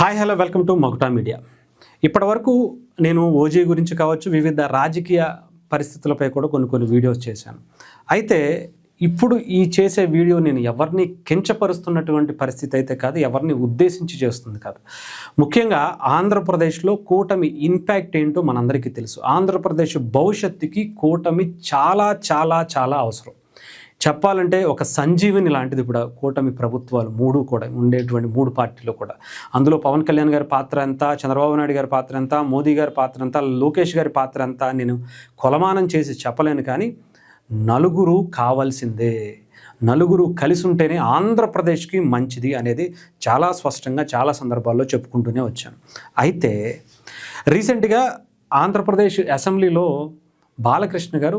Hi hello welcome to Maguta media ఇప్పటివరకు నేను OG గురించి కావచ్చు వివిధ రాజకీయ పరిస్థితులపై కూడా కొన్ని కొన్ని వీడియోస్ చేశాను. అయితే ఇప్పుడు ఈ చేసే వీడియో నేను ఎవరిని కించపరుస్తున్నటువంటి పరిస్థితి అయితే కాదు ఎవరిని ఉద్దేశించి చేస్తుంది కాదు. ముఖ్యంగా ఆంధ్రప్రదేశ్లో కూటమి ఇంపాక్ట్ ఏంటో మనందరికీ తెలుసు. ఆంధ్రప్రదేశ్ భవిష్యత్తుకి కూటమి చాలా చాలా చాలా అవసరం. చెప్పాలంటే ఒక సంజీవిని లాంటిది ఇప్పుడు కూటమి ప్రభుత్వాలు మూడు కూడా ఉండేటువంటి మూడు పార్టీలు కూడా. అందులో పవన్ కళ్యాణ్ గారి పాత్ర ఎంత చంద్రబాబు నాయుడు గారి పాత్ర ఎంత మోదీ గారి పాత్ర ఎంత లోకేష్ గారి పాత్ర ఎంత నేను కొలమానం చేసి చెప్పలేను కానీ నలుగురు కావాల్సిందే. నలుగురు కలిసి ఉంటేనే ఆంధ్రప్రదేశ్కి మంచిది అనేది చాలా స్పష్టంగా చాలా సందర్భాల్లో చెప్పుకుంటూనే వచ్చాను. అయితే రీసెంట్గా ఆంధ్రప్రదేశ్ అసెంబ్లీలో బాలకృష్ణ గారు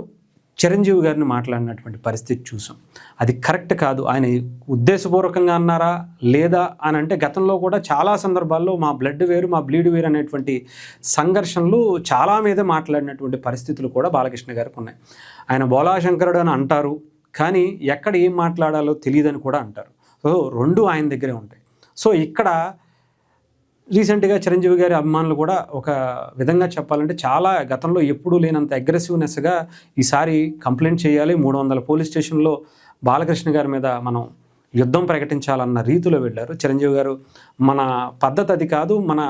చిరంజీవి గారిని మాట్లాడినటువంటి పరిస్థితి చూసాం. అది కరెక్ట్ కాదు. ఆయన ఉద్దేశపూర్వకంగా అన్నారా? లేదా అని అంటే గతంలో కూడా చాలా సందర్భాల్లో మా బ్లడ్ వేరు మా బ్లీడ్ వేరు అనేటువంటి సంఘర్షణలు చాలా మీద మాట్లాడినటువంటి పరిస్థితులు కూడా బాలకృష్ణ గారికి ఉన్నాయి. ఆయన బోలాశంకరుడు అని అంటారు. కానీ ఎక్కడ ఏం మాట్లాడాలో తెలియదని కూడా అంటారు. సో రెండు ఆయన దగ్గరే ఉంటాయి. సో ఇక్కడ రీసెంట్గా చిరంజీవి గారి అభిమానులు కూడా ఒక విధంగా చెప్పాలంటే చాలా గతంలో ఎప్పుడూ లేనంత అగ్రెసివ్నెస్గా ఈసారి కంప్లైంట్ చేయాలి. మూడు వందల పోలీస్ స్టేషన్లో బాలకృష్ణ గారి మీద మనం యుద్ధం ప్రకటించాలన్న రీతిలో వెళ్ళారు. చిరంజీవి గారు మన పద్ధతి అది కాదు మన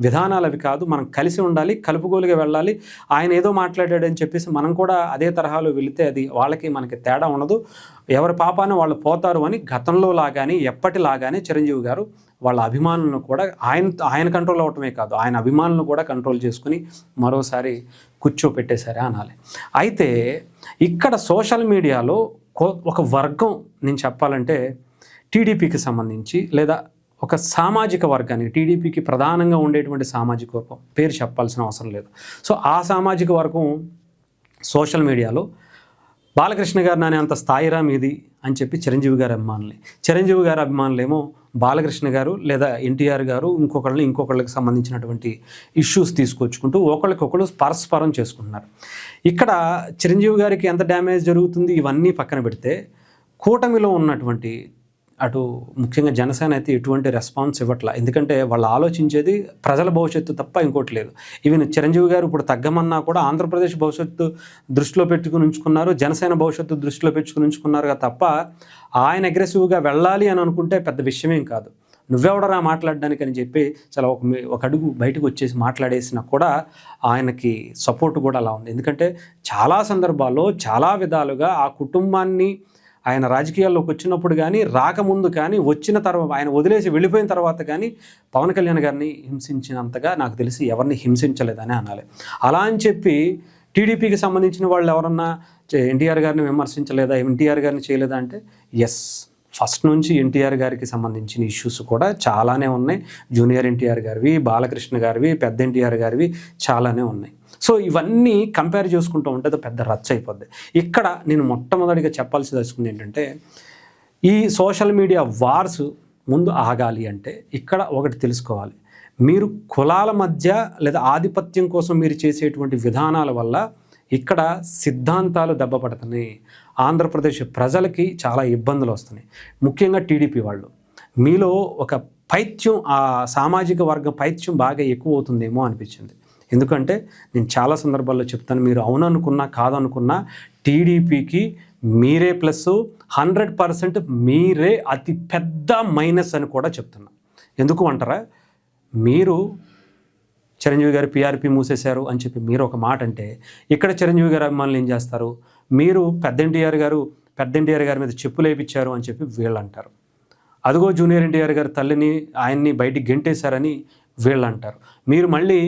విధానాలు అవి కాదు. మనం కలిసి ఉండాలి కలుపుగోలుగా వెళ్ళాలి. ఆయన ఏదో మాట్లాడాడని చెప్పేసి మనం కూడా అదే తరహాలో వెళితే అది వాళ్ళకి మనకి తేడా ఉండదు. ఎవరి పాపాన వాళ్ళు పోతారు అని గతంలో లాగానే ఎప్పటిలాగానే చిరంజీవి గారు వాళ్ళ అభిమానులను కూడా ఆయన ఆయన కంట్రోల్ అవటమే కాదు ఆయన అభిమానులను కూడా కంట్రోల్ చేసుకుని మరోసారి కూర్చోపెట్టేశారే అనాలి. అయితే ఇక్కడ సోషల్ మీడియాలో కో- ఒక వర్గం నేను చెప్పాలంటే టీడీపీకి సంబంధించి లేదా ఒక సామాజిక వర్గాన్ని టీడీపీకి ప్రధానంగా ఉండేటువంటి సామాజిక వర్గం. పేరు చెప్పాల్సిన అవసరం లేదు. సో ఆ సామాజిక వర్గం సోషల్ మీడియాలో బాలకృష్ణ గారు నానే అంత స్థాయిరా మీది అని చెప్పి చిరంజీవి గారి అభిమానులే. చిరంజీవి గారి అభిమానులేమో బాలకృష్ణ గారు లేదా ఎన్టీఆర్ గారు ఇంకొకళ్ళని ఇంకొకళ్ళకి సంబంధించినటువంటి ఇష్యూస్ తీసుకొచ్చుకుంటూ ఒకళ్ళకొకళ్ళు పరస్పరం చేసుకుంటున్నారు. ఇక్కడ చిరంజీవి గారికి ఎంత డ్యామేజ్ జరుగుతుంది? ఇవన్నీ పక్కన పెడితే కూటమిలో ఉన్నటువంటి అటు ముఖ్యంగా జనసేన అయితే ఎటువంటి రెస్పాన్స్ ఇవ్వట్లా. ఎందుకంటే వాళ్ళు ఆలోచించేది ప్రజల భవిష్యత్తు తప్ప ఇంకోటి లేదు. ఈవెన్ చిరంజీవి గారు ఇప్పుడు తగ్గమన్నా కూడా ఆంధ్రప్రదేశ్ భవిష్యత్తు దృష్టిలో పెట్టుకుని ఉంచుకున్నారు జనసేన భవిష్యత్తు దృష్టిలో పెట్టుకుని ఉంచుకున్నారు తప్ప ఆయన అగ్రెసివ్గా వెళ్ళాలి అని అనుకుంటే పెద్ద విషయమేం కాదు. నువ్వెవడరా మాట్లాడడానికి అని చెప్పి చాలా ఒక ఒక అడుగు బయటకు వచ్చేసి మాట్లాడేసినా కూడా ఆయనకి సపోర్ట్ కూడా అలా ఉంది. ఎందుకంటే చాలా సందర్భాల్లో చాలా విధాలుగా ఆ కుటుంబాన్ని ఆయన రాజకీయాల్లోకి వచ్చినప్పుడు కానీ రాకముందు కానీ వచ్చిన తర్వాత ఆయన వదిలేసి వెళ్ళిపోయిన తర్వాత కానీ పవన్ కళ్యాణ్ గారిని హింసించినంతగా నాకు తెలిసి ఎవరిని హింసించలేదని అనాలి. అలా అని చెప్పి టీడీపీకి సంబంధించిన వాళ్ళు ఎవరన్నా చే- ఎన్టీఆర్ గారిని విమర్శించలేదా ఎన్టీఆర్ గారిని చేయలేదా అంటే ఎస్ ఫస్ట్ నుంచి ఎన్టీఆర్ గారికి సంబంధించిన ఇష్యూస్ కూడా చాలానే ఉన్నాయి. జూనియర్ ఎన్టీఆర్ గారివి బాలకృష్ణ గారివి పెద్ద ఎన్టీఆర్ గారివి చాలానే ఉన్నాయి. సో ఇవన్నీ కంపేర్ చేసుకుంటూ ఉంటే పెద్ద రచ్చ అయిపోద్ది. ఇక్కడ నేను మొట్టమొదటిగా చెప్పాల్సి తెలుసుకుంది ఏంటంటే ఈ సోషల్ మీడియా వార్స్ ముందు ఆగాలి అంటే ఇక్కడ ఒకటి తెలుసుకోవాలి. మీరు కులాల మధ్య లేదా ఆధిపత్యం కోసం మీరు చేసేటువంటి విధానాల వల్ల ఇక్కడ సిద్ధాంతాలు దెబ్బపడుతున్నాయి. ఆంధ్రప్రదేశ్ ప్రజలకి చాలా ఇబ్బందులు వస్తున్నాయి. ముఖ్యంగా టీడీపీ వాళ్ళు. మీలో ఒక పైత్యం ఆ సామాజిక వర్గ పైత్యం బాగా ఎక్కువ అవుతుందేమో అనిపించింది. ఎందుకంటే నేను చాలా సందర్భాల్లో చెప్తాను మీరు అవుననుకున్నా కాదనుకున్నా టీడీపీకి మీరే ప్లస్ హండ్రెడ్ పర్సెంట్ మీరే అతి పెద్ద మైనస్ అని కూడా చెప్తున్నా. ఎందుకు అంటారా? మీరు చిరంజీవి గారు పీఆర్పీ మూసేశారు అని చెప్పి మీరు ఒక మాట అంటే ఇక్కడ చిరంజీవి గారు అభిమానులు ఏం చేస్తారు? మీరు పెద్ద ఎన్టీఆర్ గారు పెద్ద ఎన్టీఆర్ గారి మీద చెప్పులు వేయించారు అని చెప్పి వీళ్ళు అంటారు అదిగో జూనియర్ ఎన్టీఆర్ గారి తల్లిని ఆయన్ని బయటికి గెంటేశారని వీళ్ళు అంటారు మీరు మళ్ళీ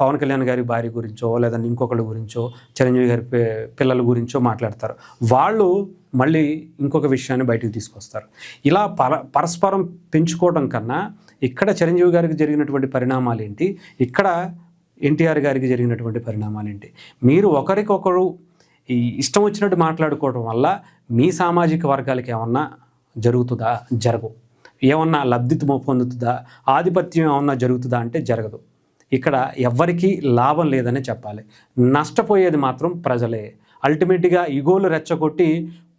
పవన్ కళ్యాణ్ గారి భార్య గురించో లేదంటే ఇంకొకళ్ళ గురించో చిరంజీవి గారి పిల్లల గురించో మాట్లాడతారు. వాళ్ళు మళ్ళీ ఇంకొక విషయాన్ని బయటకు తీసుకొస్తారు. ఇలా పర పరస్పరం పెంచుకోవడం కన్నా ఇక్కడ చిరంజీవి గారికి జరిగినటువంటి పరిణామాలు ఏంటి? ఇక్కడ ఎన్టీఆర్ గారికి జరిగినటువంటి పరిణామాలు ఏంటి? మీరు ఒకరికొకరు ఈ ఇష్టం వచ్చినట్టు మాట్లాడుకోవడం వల్ల మీ సామాజిక వర్గాలకి ఏమన్నా జరుగుతుందా? జరగవు. ఏమన్నా లబ్ధి పొందుతుందా? ఆధిపత్యం ఏమన్నా జరుగుతుందా అంటే జరగదు. ఇక్కడ ఎవ్వరికీ లాభం లేదని చెప్పాలి. నష్టపోయేది మాత్రం ప్రజలే. అల్టిమేట్గా ఇగోలు రెచ్చగొట్టి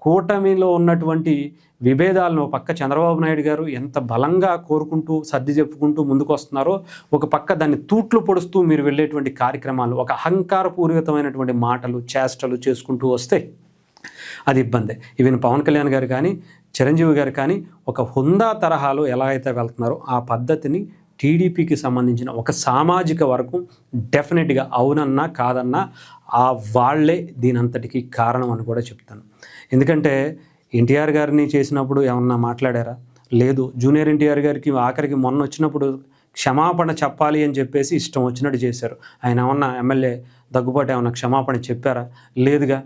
కూటమిలో ఉన్నటువంటి విభేదాలను పక్క చంద్రబాబు నాయుడు గారు ఎంత బలంగా కోరుకుంటూ సర్ది చెప్పుకుంటూ ముందుకు వస్తున్నారో ఒక పక్క దాన్ని తూట్లు పొడుస్తూ మీరు వెళ్ళేటువంటి కార్యక్రమాలు ఒక అహంకారపూరితమైనటువంటి మాటలు చేష్టలు చేసుకుంటూ వస్తే అది ఇబ్బంది. ఈవెన్ పవన్ కళ్యాణ్ గారు కానీ చిరంజీవి గారు కానీ ఒక హుందా తరహాలో ఎలా అయితే వెళ్తున్నారో ఆ పద్ధతిని టీడీపీకి సంబంధించిన ఒక సామాజిక వర్గం డెఫినెట్గా అవునన్నా కాదన్నా ఆ వాళ్ళే దీనంతటికి కారణం అని కూడా చెప్తాను. ఎందుకంటే ఎన్టీఆర్ గారిని చేసినప్పుడు ఏమన్నా మాట్లాడారా? లేదు. జూనియర్ ఎన్టీఆర్ గారికి ఆఖరికి మొన్న వచ్చినప్పుడు క్షమాపణ చెప్పాలి అని చెప్పేసి ఇష్టం వచ్చినట్టు చేశారు. ఆయన ఏమన్నా ఎమ్మెల్యే దగ్గుబాటు ఏమన్నా క్షమాపణ చెప్పారా? లేదుగా.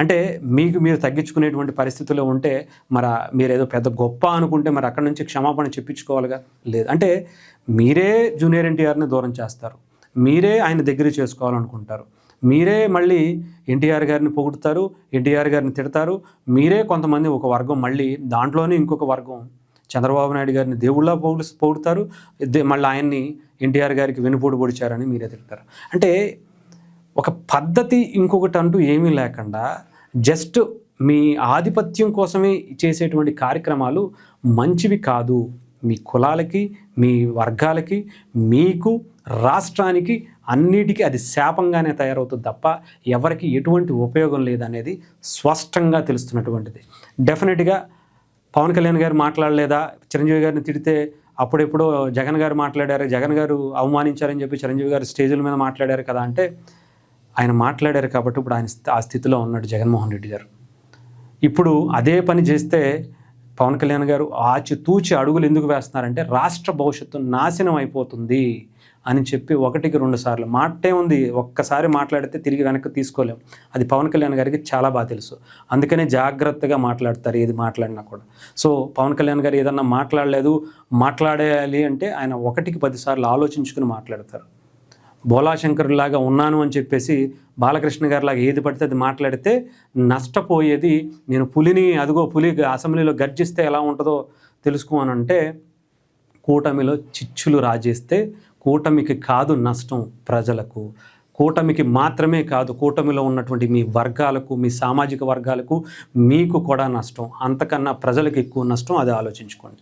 అంటే మీకు మీరు తగ్గించుకునేటువంటి పరిస్థితిలో ఉంటే మరి మీరు ఏదో పెద్ద గొప్ప అనుకుంటే మరి అక్కడ నుంచి క్షమాపణ చెప్పించుకోవాలిగా? లేదు. అంటే మీరే జూనియర్ ఎన్టీఆర్ని దూరం చేస్తారు. మీరే ఆయన దగ్గర చేసుకోవాలనుకుంటారు. మీరే మళ్ళీ ఎన్టీఆర్ గారిని పొగుడుతారు ఎన్టీఆర్ గారిని తిడతారు. మీరే కొంతమంది ఒక వర్గం మళ్ళీ దాంట్లోనే ఇంకొక వర్గం చంద్రబాబు నాయుడు గారిని దేవుళ్ళ పొగుడు పొగుడుతారు. దే- మళ్ళీ ఆయన్ని ఎన్టీఆర్ గారికి వెనుపూడి పొడిచారని మీరే తిడతారు. అంటే ఒక పద్ధతి ఇంకొకటి అంటూ ఏమీ లేకుండా జస్ట్ మీ ఆధిపత్యం కోసమే చేసేటువంటి కార్యక్రమాలు మంచివి కాదు. మీ కులాలకి మీ వర్గాలకి మీకు రాష్ట్రానికి అన్నిటికీ అది శాపంగానే తయారవుతుంది తప్ప ఎవరికి ఎటువంటి ఉపయోగం లేదనేది స్పష్టంగా తెలుస్తున్నటువంటిది. డెఫినెట్గా పవన్ కళ్యాణ్ గారు మాట్లాడలేదా? చిరంజీవి గారిని తిడితే అప్పుడెప్పుడో జగన్ గారు మాట్లాడారు జగన్ గారు అవమానించారని చెప్పి చిరంజీవి గారు స్టేజీల మీద మాట్లాడారు కదా అంటే ఆయన మాట్లాడారు కాబట్టి ఇప్పుడు ఆయన ఆ స్థితిలో ఉన్నాడు జగన్మోహన్ రెడ్డి గారు. ఇప్పుడు అదే పని చేస్తే పవన్ కళ్యాణ్ గారు ఆచితూచి అడుగులు ఎందుకు వేస్తున్నారంటే రాష్ట్ర భవిష్యత్తు నాశనం అయిపోతుంది అని చెప్పి ఒకటికి రెండు సార్లు మాటే ఉంది. ఒక్కసారి మాట్లాడితే తిరిగి వెనక్కి తీసుకోలేం. అది పవన్ కళ్యాణ్ గారికి చాలా బాగా తెలుసు. అందుకనే జాగ్రత్తగా మాట్లాడతారు ఏది మాట్లాడినా కూడా. సో పవన్ కళ్యాణ్ గారు ఏదన్నా మాట్లాడలేదు. మాట్లాడేయాలి అంటే ఆయన ఒకటికి పదిసార్లు ఆలోచించుకుని మాట్లాడతారు. బోలాశంకరులాగా ఉన్నాను అని చెప్పేసి బాలకృష్ణ గారిలాగా ఏది పడితే అది మాట్లాడితే నష్టపోయేది నేను పులిని అదిగో పులి అసెంబ్లీలో గర్జిస్తే ఎలా ఉంటుందో తెలుసుకోనంటే కూటమిలో చిచ్చులు రాజేస్తే కూటమికి కాదు నష్టం ప్రజలకు కూటమికి మాత్రమే కాదు కూటమిలో ఉన్నటువంటి మీ వర్గాలకు మీ సామాజిక వర్గాలకు మీకు కూడా నష్టం. అంతకన్నా ప్రజలకు ఎక్కువ నష్టం అది ఆలోచించుకోండి.